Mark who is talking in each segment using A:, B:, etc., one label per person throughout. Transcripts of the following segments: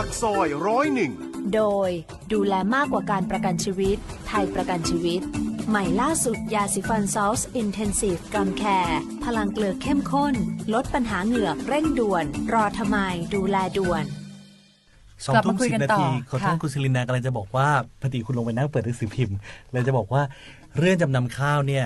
A: ากซอยร้อยหนึ่ง
B: โดยดูแลมากกว่าการประกันชีวิต ไทยประกันชีวิต ใหม่ล่าสุดยาสีฟันซอสอินเทนซีฟกัมแคร์พลังเกลือเข้มข้น ลดปัญหาเหงือกเร่งด่วน รอทำไมดูแลด่วน
C: สอง
D: กลับ
C: ทุ่
D: มามคุย
C: สิบ
D: กัน
C: นา
D: ต่อ
C: ทีขอโทษ
D: ค่ะ
C: คุณศิรินากำลังจะบอกว่าพอดีคุณลงไปนั่งเปิดหนังสือพิมพ์เลยจะบอกว่าเรื่องจำนำข้าวเนี่ย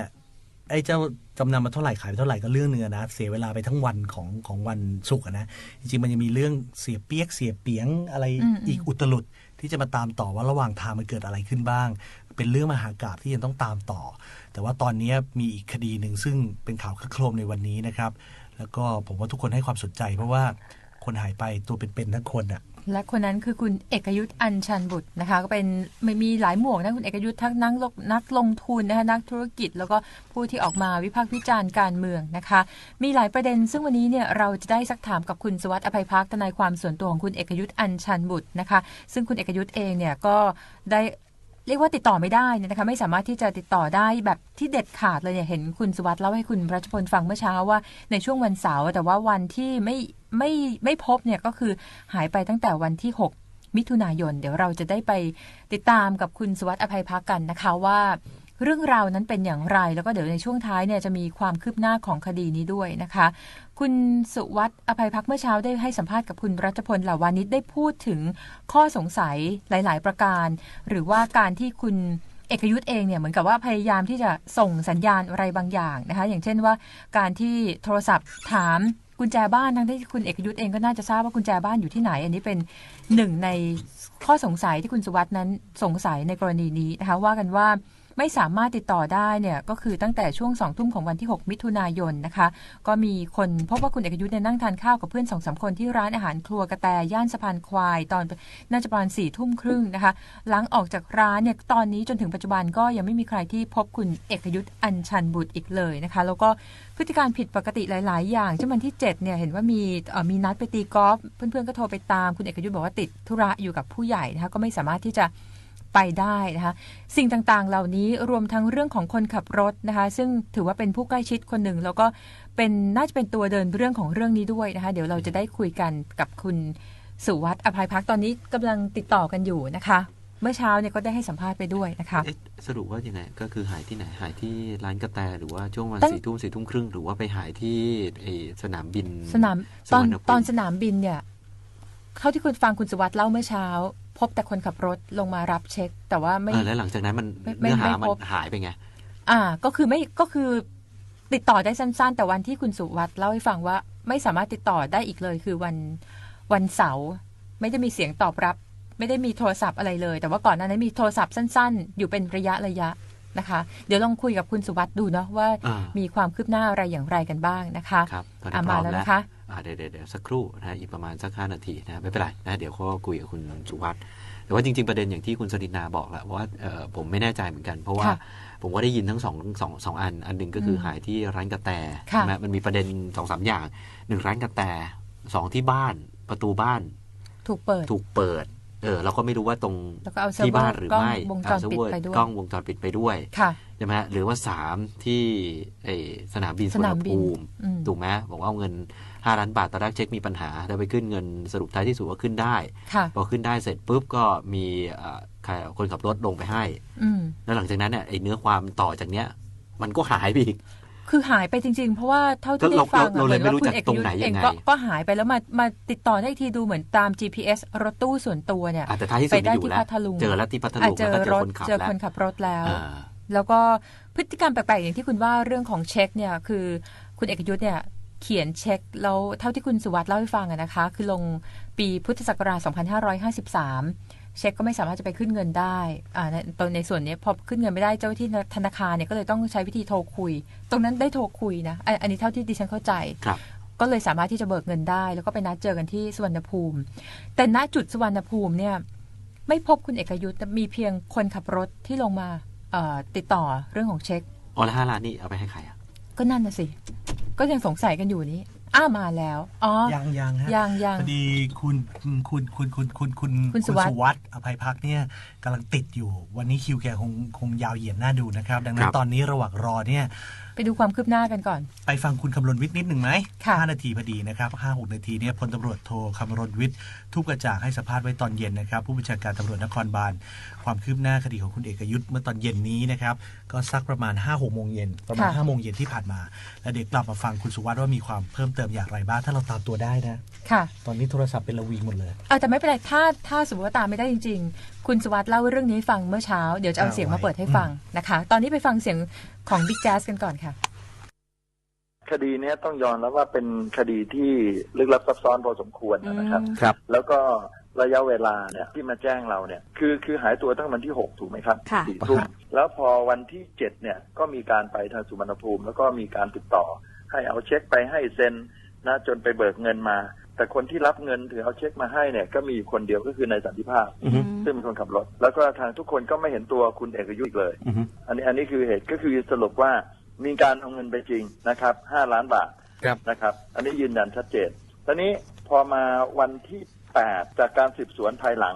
C: ไอ้เจ้าจำนำมาเท่าไหร่ขายไปเท่าไหร่ก็เรื่องเนื้อะนะ เสียเวลาไปทั้งวันของของวันศุกร์อะนะจริงๆมันยังมีเรื่องเสียเปียกเสียเปียงอะไร
D: อืมอืม
C: อีกอุตลุดที่จะมาตามต่อว่าระหว่างทางมันเกิดอะไรขึ้นบ้าง เป็นเรื่องมหากาบที่ยังต้องตามต่อ แต่ว่าตอนนี้มีอีกคดีหนึ่งซึ่งเป็นข่าวคลึกโครมในวันนี้นะครับ แล้วก็ผมว่าทุกคนให้ความสนใจ เพราะว่าคนหายไปตัวเป็นๆทั้งคนอะ
D: และคนนั้นคือคุณเอกยุทธ์อัญชันบุตรนะคะ ก็เป็นม,มีหลายหมวกนะคุณเอกยุทธ์ทั้งนักลงนักลงทุนนะคะนักธุรกิจ แล้วก็ผู้ที่ออกมาวิพากษ์วิจารณ์การเมืองนะคะ มีหลายประเด็น ซึ่งวันนี้เนี่ยเราจะได้สักถามกับคุณสวัสดิ์อภัยพักทนายความส่วนตัวของคุณเอกยุทธ์อัญชันบุตรนะคะ ซึ่งคุณเอกยุทธ์เองเนี่ยก็ได้เรียกว่าติดต่อไม่ได้เนี่ยนะคะไม่สามารถที่จะติดต่อได้แบบที่เด็ดขาดเลยเนี่ยเห็นคุณสุวัสด์เล่าให้คุณรัชพลฟังเมื่อเช้าว่าในช่วงวันเสาร์แต่ว่าวันที่ไม่ ไม่ไม่พบเนี่ยก็คือหายไปตั้งแต่วันที่ 6 มิถุนายน เดี๋ยวเราจะได้ไปติดตามกับคุณสุวัสดิ์อภัยพักกันนะคะว่าเรื่องราวนั้นเป็นอย่างไร แล้วก็เดี๋ยวในช่วงท้ายเนี่ยจะมีความคืบหน้าของคดีนี้ด้วยนะคะ คุณสุวัสด์อภัยพักเมื่อเช้าได้ให้สัมภาษณ์กับคุณรัชพลเหล่าวานิชได้พูดถึงข้อสงสัยหลาย ๆ ประการ หรือว่าการที่คุณเอกยุทธ์เองเนี่ยเหมือนกับว่าพยายามที่จะส่งสัญญาณอะไรบางอย่างนะคะ อย่างเช่นว่าการที่โทรศัพท์ถาม กุญแจบ้านทั้งที่คุณเอกยุทธเองก็น่าจะทราบว่ากุญแจบ้านอยู่ที่ไหน อันนี้เป็นหนึ่งในข้อสงสัยที่คุณสุวัสด์นั้นสงสัยในกรณีนี้นะคะว่ากันว่า ไม่สามารถติดต่อได้เนี่ยก็คือตั้งแต่ช่วงสองทุ่มของวันที่ 6 มิถุนายนนะคะ ก็มีคนพบว่าคุณเอกยุทธเนี่ยนั่งทานข้าวกับเพื่อนสองสามคนที่ร้านอาหารครัวกระแตย่านสะพานควาย ตอนน่าจะประมาณสี่ทุ่มครึ่งนะคะ หลังออกจากร้านเนี่ยตอนนี้จนถึงปัจจุบันก็ยังไม่มีใครที่พบคุณเอกยุทธ์อัญชันบุตรอีกเลยนะคะ แล้วก็พฤติการผิดปกติหลาย ๆ อย่างเช่นวันที่7เนี่ยเห็นว่ามีมีนัดไปตีกอล์ฟเพื่อนๆก็โทรไปตามคุณเอกยุทธบอกว่าติดธุระอยู่กับผู้ใหญ่นะคะก็ไม่สามารถที่จะ ไปได้นะคะสิ่งต่างๆ เหล่านี้รวมทั้งเรื่องของคนขับรถนะคะซึ่งถือว่าเป็นผู้ใกล้ชิดคนหนึ่ง แล้วก็เป็นน่าจะเป็นตัวเดินเรื่องของเรื่องนี้ด้วยนะคะเดี๋ยวเราจะได้คุยกันกับคุณสุวัสด์อภัยพักตอนนี้กำลังติดต่อกันอยู่นะคะ เมื่อเช้าเนี่ยก็ได้ให้สัมภาษณ์ไปด้วยนะคะ
E: เอ๊ะสรุปว่ายังไงก็คือหายที่ไหนหายที่ร้านกาแฟหรือว่าช่วงวัน
D: ตั้ง
E: สี่ทุ่มสี่ทุ่มครึ่งหรือว่าไปหายที่ไอสนามบิน
D: สนาม
E: สุ
D: ตอ
E: วนรรณภูมิ
D: ตอนสนามบินเนี่ยเท่าที่คุณฟังคุณสุวัสด์เล่าเมื่อเช้า พบแต่คนขับรถลงมารับเช็ค แต่ว่าไม่
E: เออแล้วหลังจากนั้นมัน
D: ไม่ไม่
E: เนื้อหา
D: ไม่
E: มัน
D: พบ
E: หายไปไง
D: อ่า ก็คือไม่ก็คือติดต่อได้สั้นๆ แต่วันที่คุณสุวัสด์เล่าให้ฟังว่าไม่สามารถติดต่อได้อีกเลย คือวันวันเสาร์ไม่ได้มีเสียงตอบรับ ไม่ได้มีโทรศัพท์อะไรเลย แต่ว่าก่อนหน้านั้นมีโทรศัพท์สั้น ๆ อยู่เป็นระยะระยะ นะคะ เดี๋ยวลองคุยกับคุณสุวัสด์ดูเนาะว่า
E: อ่ามี
D: มีความคืบหน้าอะไรอย่างไรกันบ้างนะคะ
E: ครับตอน
D: อะ
E: นี้พ
D: มา
E: ร้อม
D: แล้ว
E: แล้ว
D: นะคะ
E: อ่าเดี๋ยวเดี๋ยวเดี๋ยวสักครู่นะฮะอีกประมาณสักห้านาทีนะไม่เป็นไรนะเดี๋ยวเขาคุยกับคุณสุวัสด์แต่ว่าจริง ๆ ประเด็นอย่างที่คุณสรินาบอกแหละว่าเออผมไม่แน่ใจเหมือนกัน เพราะว่า
D: ค่ะ
E: ผมก็ได้ยินทั้งสองสองสองอัน อันหนึ่งก็คืออ
D: ม
E: หายที่ร้านกาแฟ
D: ค่ะ
E: ใช่ไหมมันมีประเด็นสองสามอย่างหนึ่งร้านกาแฟสองที่บ้านประตูบ้าน
D: ถูกเปิด
E: ถูกเปิด เออเราก็ไม่รู้ว่าตรง
D: แล้วก็เอาเซิร์ฟ
E: ที่
D: เวอ
E: บ้าน
D: ร์
E: หรือก
D: ล้อง
E: ไม่
D: วงจร
E: อ่าเซิร์ฟ
D: ปิด
E: เวอร์
D: ไปด้วย
E: กล้องวงจรปิดไปด้วย
D: ค่ะ
E: ใช่ไหมฮะหรือว่าสามที่ไอสนามบิน
D: ส
E: สุวร
D: นารม
E: ณ
D: บิน
E: ภูมิ
D: อืม
E: ถูกไหมบอกว่าเอาเงิน5ล้านบาทตอนแรกเช็คมีปัญหาแต่ไปขึ้นเงินสรุปท้ายที่สุดว่าขึ้นได้
D: ค่ะ
E: พอขึ้นได้เสร็จปุ๊บก็มีเอ่อใครคนขับรถลงไปให้
D: อืม
E: แล้วหลังจากนั้นเนี่ยไอเนื้อความต่อจากเนี้ยมันก็หายไปอีก
D: คือหายไปจริง ๆ เพราะว่าเท่าที่
E: ก็
D: ได้
E: เรา
D: ฟัง
E: เราเลย
D: ห
E: ไม่
D: อน
E: รู้
D: ว่า
E: จัก
D: คุณเอก
E: ตรง
D: ยุท
E: ไหน
D: ธ์เอง
E: ยังไง
D: ก็ก็หายไปแล้วมามาติดต่อได้อีกทีดูเหมือนตาม GPS รถตู้ส่วนตัวเนี่ย
E: อะแต่ท้ายที่
D: ไป
E: สุด
D: ได้
E: อยู่
D: ที่
E: แล้ว
D: พัทลุง
E: เจอแล้วที่พัท
D: อะ
E: ลุง
D: เจอ
E: แล้วก็เจ
D: ร
E: อ
D: ถ
E: คนขับ
D: เจอ
E: แล้ว
D: คนขับรถแล้ว
E: อ่า
D: แล้วก็พฤติกรรมแปลกๆอย่างที่คุณว่าเรื่องของเช็คเนี่ยคือคุณเอกยุทธ์เนี่ยเขียนเช็คแล้วเท่าที่คุณสุวัสด์เล่าให้ฟังอะนะคะ คือลงปีพุทธศักราช 2553 เช็คก็ไม่สามารถจะไปขึ้นเงินได้อ่าในตอนในส่วนเนี้ยพอขึ้นเงินไม่ได้เจ้าหน้าที่ธนาคารเนี่ยก็เลยต้องใช้วิธีโทรคุย ตรงนั้นได้โทรคุยนะอันอันนี้เท่าที่ดิฉันเข้าใจ
E: ครับ
D: ก็เลยสามารถที่จะเบิกเงินได้ แล้วก็ไปนัดเจอกันที่สุวรรณภูมิ แต่ณจุดสุวรรณภูมิเนี่ยไม่พบคุณเอกยุทธ์แต่มีเพียงคนขับรถที่ลงมาเอ่อติดต่อเรื่องของเช็ค
E: อ๋อแล้วห้าล้านนี่เอาไปให้ใครอะ
D: ก็นั่นน่ะสิ ก็ยังสงสัยกันอยู่นี้ อ้าวมาแล้วอ๋อ
C: ยังยังฮะ
D: ยังยัง
C: พอดีคุณคุณคุณคุณคุณคุณ
D: คุณสุวัสดิ์
C: วัสดิ์อภัยพักเนี่ยกำลังติดอยู่ วันนี้คิวแกคงคงยาวเหยียดหน้าดูนะครับ ดังนั้
E: ครั
C: น
E: บ
C: ตอนนี้ระหว่างรอเนี่ย
D: ไปดูความคืบหน้ากันก่อน
C: ไปฟังคุณคำรณวิทย์นิดหนึ่งไหม
D: ค่ะ
C: ห้านาทีพอดีนะครับห้าหกนาทีเนี่ยพลตำรวจโทคำรณวิทย์ทุบกระจ่างให้สัมภาษณ์ไว้ตอนเย็นนะครับ ผู้บัญชาการตำรวจนครบาลความคืบหน้าคดีของคุณเอกยุทธ์เมื่อตอนเย็นนี้นะครับก็สักประมาณ5้าหกโมงเย็นประมาณ
D: ค่ะ
C: 5้าโมงเย็นที่ผ่านมา แล้วเดี๋ยวกลับมาฟังคุณสุวัสด์ว่ามีความเพิ่มเติมอย่างไรบ้างถ้าเราตามตัวได้นะ
D: ค่ะ
C: ตอนนี้โทรศัพท์เป็นระวีหมดเลย
D: เออแต่ไม่เป็นไรถ้าถ้าสมมติว่าตามไม่ได้จริง ๆ คุณสวัสดิ์เล่าเรื่องนี้ให้ฟังเมื่อเช้าเดี๋ยวจะเอา
C: เอา
D: เสียงมา
C: ไว้
D: เปิดให้ฟังนะคะ ตอนนี้ไปฟังเสียง ของบิ๊กแจ๊สกันก่อนค่ะ
A: คดีเนี้ยต้องยอมแล้วว่าเป็นคดีที่ลึกลับซับซ้อนพอสมควรนะครับ
E: ครับ
A: แล้วก็ระยะเวลาเนี่ยที่มาแจ้งเราเนี่ยคือคือหายตัวตั้งวันที่หกถูกไหมครับ
B: ค่ะ
A: สี่ทุ่มแล้วพอวันที่เจ็ดเนี่ยก็มีการไปทางสุวรรณภูมิ แล้วก็มีการติดต่อให้เอาเช็คไปให้เซ็นนะจนไปเบิกเงินมา แต่คนที่รับเงินถือเอาเช็คมาให้เนี่ยก็มีอยู่คนเดียวก็คือนายสันติภาพ
E: อือฮึ
A: ซึ่งเป็นคนขับรถ แล้วก็ทางทุกคนก็ไม่เห็นตัวคุณเอกยุทธ์อีกเลย
E: อือฮึ
A: อันนี้อันนี้คือเหตุก็คือสรุปว่ามีการเอาเงินไปจริงนะครับห้าล้านบาท
E: ครับ
A: นะครับ อันนี้ยืนยันชัดเจนตอนนี้พอมาวันที่แปดจากการสืบสวนภายหลัง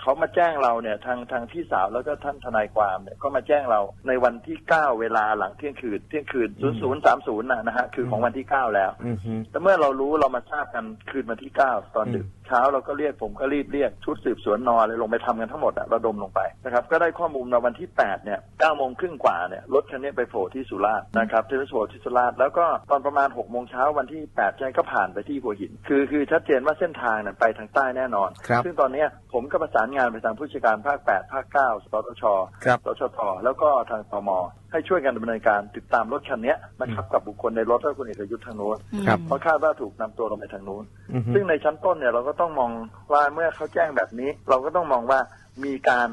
A: เขามาแจ้งเราเนี่ยทางทางพี่สาวแล้วก็ท่านทนายความเนี่ยก็มาแจ้งเราในวันที่เก้าเวลาหลังเที่ยงคืนเที่ยงคืนศูนย์ศูนย์สามศูนย์นะฮะคือของวันที่เก้าแล้ว
E: อือฮึ
A: แต่เมื่อเรารู้เรามาทราบกันคืนวันที่เก้าตอนดึก เช้าเราก็เรียกผมก็รีบเรียกชุดสืบสวนนอนเลยลงไปทำกันทั้งหมดอะระดมลงไปนะครับก็ได้ข้อมูลมาวันที่แปดเนี่ยเก้าโมงครึ่งกว่าเนี่ยรถคันนี้ไปโผล่ที่สุราษฎร์นะครับที่ไปโผล่ที่สุราษฎร์แล้วก็ตอนประมาณหกโมงเช้าวันที่แปดใช่ก็ผ่านไปที่หัวหิน คือคือชัดเจนว่าเส้นทางเนี่ยไปทางใต้แน่นอน
E: ครับ
A: ซึ่งตอนเนี้ยผมก็ประสานงานไปทางผู้จัดการภาคแปดภาคเก้าสตช
E: ครับ
A: สชทแล้วก็ทางตมให้ช่วยกันดำเนินการติดตามรถคันนี้นะครับกับบุคคลในรถและคุณเอกยุทธ์ทางโน้น
E: ครับ
A: เพราะคาดว่าถูกนำตัวลงไปทางนู้น
E: อือฮึ
A: ซึ่งในชั้นต้นเนี่ยเราก็ต้องมองว่าเมื่อเขาแจ้งแบบนี้ เราก็ต้องมองว่ามีการ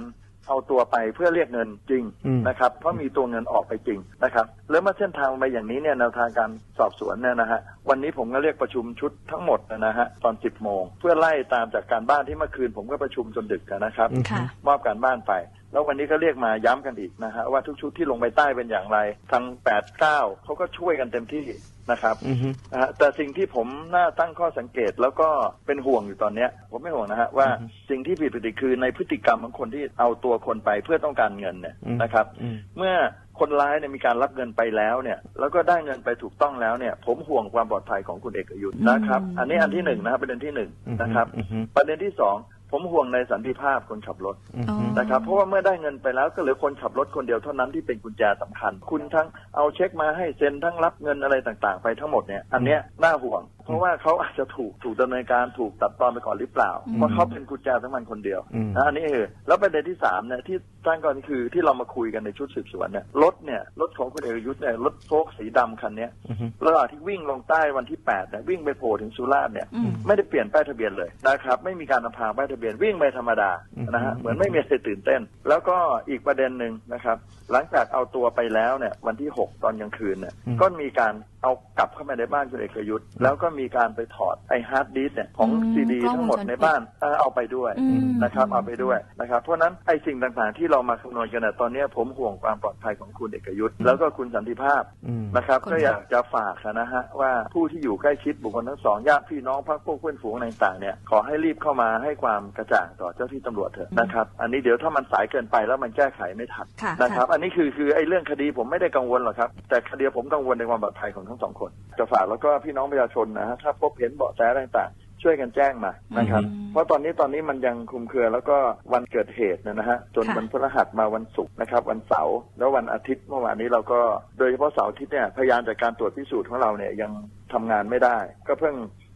A: เอาตัวไปเพื่อเรียกเงินจริง
E: อืม
A: นะครับ เพราะมีตัวเงินออกไปจริงนะครับ แล้วเมื่อเส้นทางไปอย่างนี้เนี่ยแนวทางการสอบสวนเนี่ยนะฮะวันนี้ผมก็เรียกประชุมชุดทั้งหมดนะฮะตอน 10 โมง เพื่อไล่ตามจากการบ้านที่เมื่อคืนผมก็ประชุมจนดึกนะครับ
B: ค่ะ
A: มอบการบ้านไป แล้ววันนี้ก็เรียกมาย้ำกันอีกนะฮะว่าทุกชุดที่ลงไปใต้เป็นอย่างไรทาง8 9เขาก็ช่วยกันเต็มที่นะครับ
E: อือฮึ
A: นะฮะแต่สิ่งที่ผมน่าตั้งข้อสังเกตแล้วก็เป็นห่วงอยู่ตอนเนี้ย ผมไม่ห่วงนะฮะว่า
E: อือฮึ
A: สิ่งที่ผิดปกติคือในพฤติกรรมของคนที่เอาตัวคนไปเพื่อต้องการเงินเนี่ย
E: อืม
A: นะครับ
E: อืม
A: เมื่อคนร้ายเนี่ยมีการรับเงินไปแล้วเนี่ยแล้วก็ได้เงินไปถูกต้องแล้วเนี่ย ผมห่วงความปลอดภัยของคุณเอกยุทธ์นะครับ
B: อืม
A: อันนี้อันที่หนึ่งนะครับประเด็นที่หนึ่งนะครับ
E: อือฮึ
A: ประเด็นที่สอง ผมห่วงในสันติภาพคนขับรถ
E: อือฮึ
A: นะครับ เพราะว่าเมื่อได้เงินไปแล้วก็เหลือคนขับรถคนเดียวเท่านั้นที่เป็นกุญแจสำคัญ คุณทั้งเอาเช็คมาให้เซ็นทั้งรับเงินอะไรต่างๆ ไปทั้งหมดเนี่ยอันเนี้ยน่าห่วง เพราะว่าเขาอาจจะถูกถูกดำเนินการถูกตัดตอนไปก่อนหรือเปล่าเพราะเขาเป็นกุญแจสำคัญคนเดียว
E: อืม
A: นะอันนี้เออแล้วประเด็นที่สามเนี่ยที่ตั้งก่อนคือที่เรามาคุยกันในชุดสืบสวนเนี่ยรถเนี่ยรถของคุณเอกยุทธ์เนี่ยรถโฟล์กสีดำคันเนี้ย
E: อือฮึ
A: ระหว่างที่วิ่งลงใต้วันที่แปดเนี่ยวิ่งไปโผล่ถึงสุราษฎร์เนี่ย
B: อืม
A: ไม่ได้เปลี่ยนป้ายทะเบียนเลยนะครับไม่มีการนำพาป้ายทะเบียนวิ่งไปธรรมดา
E: อืม
A: นะฮะเหมือนไม่มีอะไรตื่นเต้น แล้วก็อีกประเด็นหนึ่งนะครับ หลังจากเอาตัวไปแล้วเนี่ยวันที่ 6 ตอนกลางคืนเนี่ยก็มีการเอากลับเข้ามาในบ้านคุณเอกยุทธ์แล้วก็มีการไปถอดไอฮาร์ดดิสก์เนี่ยของ
B: อืม
A: ซีดี
B: กล้อง
A: ทั้งหมด
B: วงจร
A: ใน
B: ปิด
A: บ้านเออเอาไปด้วย
B: อืม
A: นะครับเอาไปด้วยนะครับเพราะฉะนั้นไอสิ่งต่างๆที่เรามาคำนวณกันเนี่ยตอนเนี้ยผมห่วงความปลอดภัยของคุณเอกยุทธ์แล้วก็คุณสันติภาพ
E: อืม
A: นะครับ
B: คน
A: ก็อยากจะฝากนะฮะว่าผู้ที่อยู่ใกล้ชิดบุคคลทั้งสองญาติพี่น้องพักพวกเพื่อนฝูงอะไรต่างๆเนี่ยขอให้รีบเข้ามาให้ความกระจ่างต่อเจ้าที่ตำรวจเถอะนะครับอันนี้เดี๋ยวถ้ามันสายเกินไปแล้วมันแก้ไขไม่ทัน
B: ค่ะ
A: นะครับ อันนี้คือคือไอ้เรื่องคดีผมไม่ได้กังวลหรอกครับแต่คดีผมกังวลในความปลอดภัยของทั้งสองคนจะฝากแล้วก็พี่น้องประชาชนนะฮะถ้าพบเห็นเบาะแสอะไรต่างๆ ช่วยกันแจ้งมานะครับ
B: อืม
A: เพราะตอนนี้ตอนนี้มันยังคลุมเครือแล้วก็วันเกิดเหตุเนยนะฮะจน
B: ค่ะ
A: วันพฤหัสมาวันศุกร์นะครับ วันเสาร์แล้ววันอาทิตย์เมื่อวานนี้เราก็โดยเฉพาะเสาร์อาทิตย์เนี่ยพยานจากการตรวจพิสูจน์ของเราเนี่ยยังทำงานไม่ได้ ก็เพิ่ง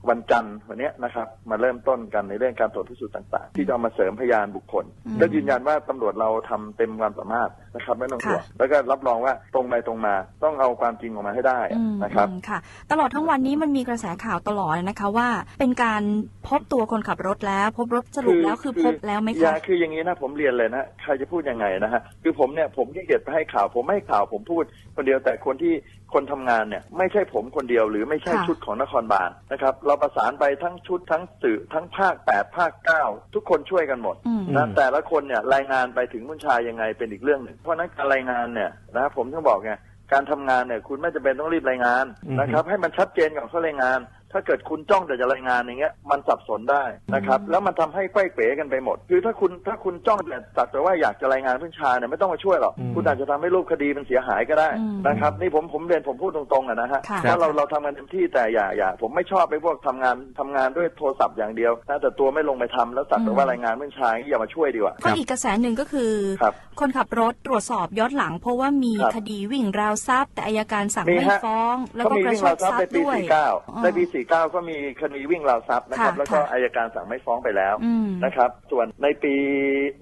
A: วันจันทร์วันเนี้ยนะครับมาเริ่มต้นกันในเรื่องการตรวจพิสูจน์ต่างๆ ที่จะเอามาเสริมพยานบุคคล
B: อืม
A: ก็ยืนยันว่าตำรวจเราทำเต็มความสามารถ นะครับไม่ต้องห่วง
B: ค่ะ
A: แล้วก็รับรองว่าตรงไปตรงมาต้องเอาความจริงออกมาให้ได้
F: อืม
A: นะครับ
F: อืมค่ะ ตลอดทั้งวันนี้มันมีกระแสข่าวตลอดเลยนะคะว่า เป็นการพบตัวคนขับรถแล้ว พบรถสรุปแล้วคือพบแล้วไหม
A: อย่า
F: คะ
A: คืออย่างนี้นะผมเรียนเลยนะใครจะพูดยังไงนะฮะคือผมเนี่ยผมขี้เกียจไปให้ข่าว ผมไม่ให้ข่าวผมพูดคนเดียวแต่คนที่คนทำงานเนี่ยไม่ใช่ผมคนเดียวหรือไม่ใช่
F: ค่ะ
A: ชุดของนครบาลนะครับเราประสานไปทั้งชุดทั้งสื่อทั้งภาคแปดภาคเก้าทุกคนช่วยกันหมด
F: อืม
A: นะแต่ละคนเนี่ยรายงานไปถึงมุนชายยังไงเป็นอีกเรื่องหนึ่งเพราะฉะนั้นการรายงานเนี่ยนะผมต้องบอกไงการทำงานเนี่ยคุณไม่จำเป็นต้องรีบรายงานนะครับให้มันชัดเจนก่อนเขารายงาน ถ้าเกิดคุณจ้องแต่จะรายงานอย่างเงี้ยมันสับสนได้นะครับ แล้วมันทำให้ไขว้เขวกันไปหมด คือถ้าคุณถ้าคุณจ้องแต่สักแต่ว่าอยากจะรายงานเพื่อนชาเนี่ยไม่ต้องมาช่วยหรอก
G: อืม
A: คุณอาจจะทำให้รูปคดีมันเสียหายก็ได้
F: อืม
A: นะครับนี่ผมผมเรียนผมพูดตรงๆอะนะฮะ
F: ค่ะ
A: ว่าเราเราทำกันเต็มที่แต่อย่าอย่าผมไม่ชอบไปพวกทำงานทำงานด้วยโทรศัพท์อย่างเดียวนะแต่ตัวไม่ลงไปทำแล้วสักแต่ว่ารายงานเพื่อนชายอย่ามาช่วยดีกว่า
F: ก็อีกกระแสหนึ่งก็คือ
A: ครับ
F: คนขับรถตรวจสอบย้อนหลัง เพราะว่ามี
A: ครับ
F: คดีวิ่งราวทรัพย์แต่อายการสั่ง
A: มี
F: ไม่
A: ฮะ
F: ฟ้อง แล้ว
A: เขา
F: ก็
A: มี
F: กระ
A: วิ่ง
F: ช
A: รากวทรัพย์
F: ทรัพ
A: ใน
F: ย์
A: ปี
F: ด้วย
A: 49ในปี49 ก็มีคดีวิ่งราวทรัพย์นะครับ
F: ค่ะ
A: แล้วก็
F: ค่ะ
A: อายการสั่งไม่ฟ้องไปแล้ว
F: อืม
A: นะครับ ส่วนในปี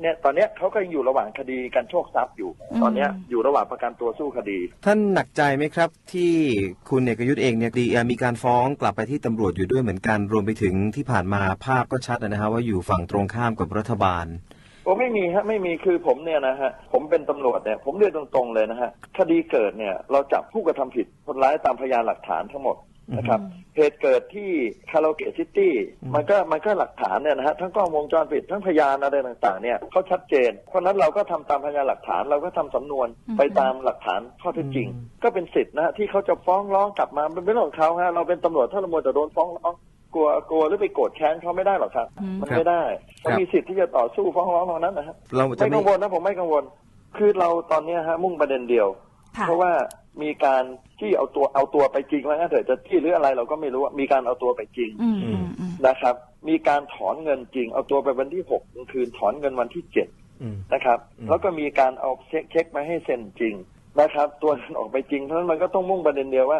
A: เนี่ยตอนเนี้ยเขาก็ยังอยู่ระหว่างคดีการโชคทรัพย์อยู่
F: อืม
A: ตอนเนี้ยอยู่ระหว่างประกันตัวสู้คดี
G: ท่านหนักใจไหมครับ ที่คุณเอกยุทธเองเนี่ยดีเอ่อมีการฟ้องกลับไปที่ตำรวจอยู่ด้วยเหมือนกัน รวมไปถึงที่ผ่านมาภาพก็ชัดนะฮะว่าอยู่ฝั่งตรงข้ามกับรัฐบาล
A: ผมไม่มีฮะไม่มีคือผมเนี่ยนะฮะผมเป็นตำรวจเนี่ยผมเรียนตรงๆเลยนะฮะคดีเกิดเนี่ยเราจับผู้กระทำผิดคนร้ายตามพยานหลักฐานทั้งหมด นะครับ เหตุเกิดที่คาราโอเกะซิตี้มันก็มันก็หลักฐานเนี่ยนะฮะทั้งกล้องวงจรปิดทั้งพยานอะไรต่างๆเนี่ยเขาชัดเจน เพราะฉะนั้นเราก็ทำตามพยานหลักฐานเราก็ทำสำนวน
F: อืม
A: ไปตามหลักฐานข้อเท็จจริง ก็เป็นสิทธินะฮะที่เขาจะฟ้องร้องกลับมาเป็นเรื่องของเขาฮะเราเป็นตำรวจถ้าเราโมวแต่โดนฟ้องร้องกลัวกลัวหรือไปโกรธแค้นเขาไม่ได้หรอกครับ
F: อืม
A: มัน
G: ครับ
A: ไม่ได้
G: ครั
A: เขา
G: บ
A: มีสิทธิ์ที่จะต่อสู้ฟ้องร้องตรงนั้นนะฮะ
G: เราจะ
A: ไม่
G: ไม่
A: กังวลนะผมไม่กังวล คือเราตอนเนี้ยฮะมุ่งประเด็นเดียว
F: ค่ะ
A: เพราะว่ามีการที่เอาตัวเอาตัวไปจริงว่างั้นเถอะจะที่หรืออะไรเราก็ไม่รู้ว่ามีการเอาตัวไปจริง
F: อืมอืมอืม
A: นะครับ มีการถอนเงินจริง เอาตัวไปวันที่หกกลางคืนถอนเงินวันที่เจ็ด
G: อืม
A: นะครับ
G: อืม
A: แล้วก็มีการเอาเช็คเช็คมาให้เซ็นจริงนะครับ ตัวเงินออกไปจริงเพราะฉะนั้นมันก็ต้องมุ่งประเด็นเดียวว่า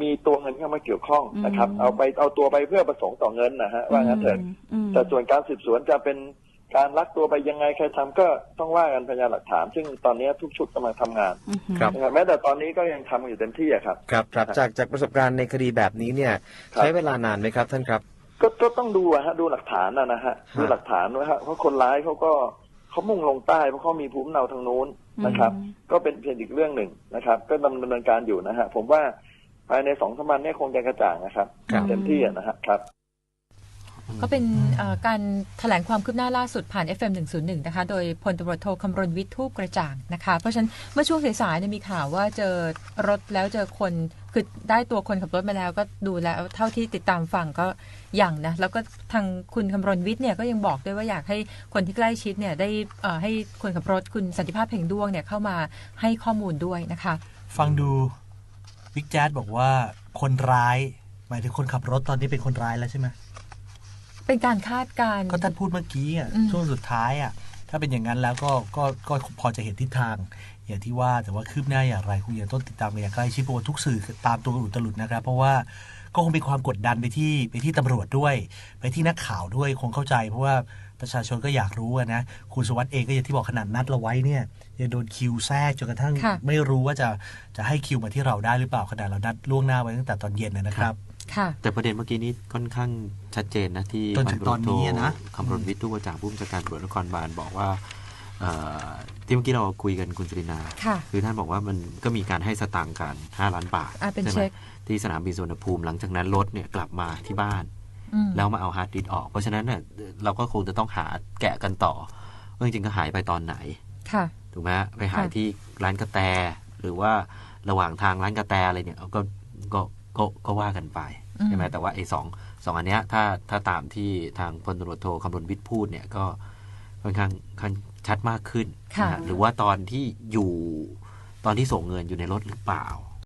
A: มีตัวเงินเข้ามาเกี่ยวข้องนะครับ เอาไปเอาตัวไปเพื่อประสงค์ต่อเงินนะฮะว่างั้นเถอะ
F: อืม
A: แต่ส่วนการสืบสวนจะเป็น การลักตัวไปยังไงใครทำก็ต้องว่ากันพยานหลักฐาน ซึ่งตอนนี้ทุกชุดกำลังทำงาน
F: อืม
G: ครับ
A: นะครับแม้แต่ตอนนี้ก็ยังทำอยู่เต็มที่อะครับ
G: ครับครับจากจากประสบการณ์ในคดีแบบนี้เนี่ย
A: ครับ
G: ใช้เวลานานไหมครับท่านครับ
A: ก็ก็ต้องดูอะฮะดูหลักฐานนะนะฮะ
G: ฮะ
A: ดูหลักฐานว่าฮะเพราะคนร้ายเขาก็เขามุ่งลงใต้เพราะเขามีภูมิลำเนาทางนู้นนะครับ ก็เป็นเพียงอีกเรื่องหนึ่งนะครับ ก็ดำเนินการอยู่นะฮะผมว่าภายในสองสามวันเนี้คงจะกระจ่างนะครับ
G: ครับ
A: เต็มที่อะนะฮะครับ
D: ก็เป็นเอ่อการแถลงความคืบหน้าล่าสุดผ่าน FM 101 นะคะ โดยพลตำรวจโทคำรณวิทย์ทูปกระจ่างนะคะ เพราะฉะนั้นเมื่อช่วงสายๆเนี่ยมีข่าวว่าเจอรถแล้วเจอคนคือได้ตัวคนขับรถมาแล้วก็ดูแล้วเท่าที่ติดตามฟังก็อย่างนะ แล้วก็ทางคุณคำรณวิทย์เนี่ยก็ยังบอกด้วยว่าอยากให้คนที่ใกล้ชิดเนี่ยได้เอ่อให้คนขับรถคุณสันติภาพเพ่งด้วงเนี่ยเข้ามาให้ข้อมูลด้วยนะคะ
C: ฟังดูบิ๊กแจ๊ดบอกว่าคนร้าย หมายถึงคนขับรถตอนนี้เป็นคนร้ายแล้วใช่ไหม
D: เป็นการคาดการณ์
C: ก็ท่านพูดเมื่อกี้อะ
D: อืม
C: ช่วงสุดท้ายอะถ้าเป็นอย่างนั้นแล้วก็ก็ก็พอจะเห็นทิศทาง อย่างที่ว่าแต่ว่าคืบหน้าอย่างไรคุณยังต้องติดตามกันอย่างใกล้ชิดเพราะว่าทุกสื่อตามตัวอุตลุดนะครับ เพราะว่าก็คงมีความกดดันไปที่ไปที่ตำรวจด้วย ไปที่นักข่าวด้วยคงเข้าใจ เพราะว่าประชาชนก็อยากรู้อะนะคุณสวัสดิ์เองก็อย่างที่บอกขนาดนัดเราไว้เนี่ยยังโดนคิวแทรกจนกระทั่ง
D: ค่ะ
C: ไม่รู้ว่าจะจะให้คิวมาที่เราได้หรือเปล่าขนาดเรานัดล่วงหน้าไว้ตั้งแต่ตอนเย็นนะนะครับ
D: ค่ะ
E: แต่ประเด็นเมื่อกี้นี้ค่อนข้างชัดเจนนะที่
C: จนถึงตอนนี้อะนะ
E: คำรณวิทย์ทุกจากผู้บัญชาการตำรวจนครบาลบอกว่าเอ่อที่เมื่อกี้เราคุยกันคุณจรินา
D: ค่ะ
E: คือท่านบอกว่ามันก็มีการให้สตางค์กัน 5 ล้านบาท
D: อ่าเป็น
E: ใช่ไหม
D: เช็ค
E: ที่สนามบินสุวรรณภูมิหลังจากนั้นรถเนี่ยกลับมาที่บ้าน
D: อืม
E: แล้วมาเอาฮาร์ดดิสก์ออก เพราะฉะนั้นเนี่ยเราก็คงจะต้องหาแกะกันต่อว่าจริงๆก็หายไปตอนไหน
D: ค่ะ
E: ถูกไหมฮะไปหาย
D: ค่ะ
E: ที่ร้านกาแฟหรือว่าระหว่างทางร้านกาแฟอะไรเนี่ยก็ก็ ก็ก็ว่ากันไป
D: อืม
E: ใช่ไหมแต่ว่าไอ้สองสองอันเนี้ยถ้าถ้าตามที่ทางพลตำรวจโทคำรณวิทย์พูดเนี่ยก็ค่อนข้างค่อนชัดมากขึ้น
D: ค่ะ
E: นะฮะหรือว่าตอนที่อยู่ตอนที่ส่งเงินอยู่ในรถหรือเปล่า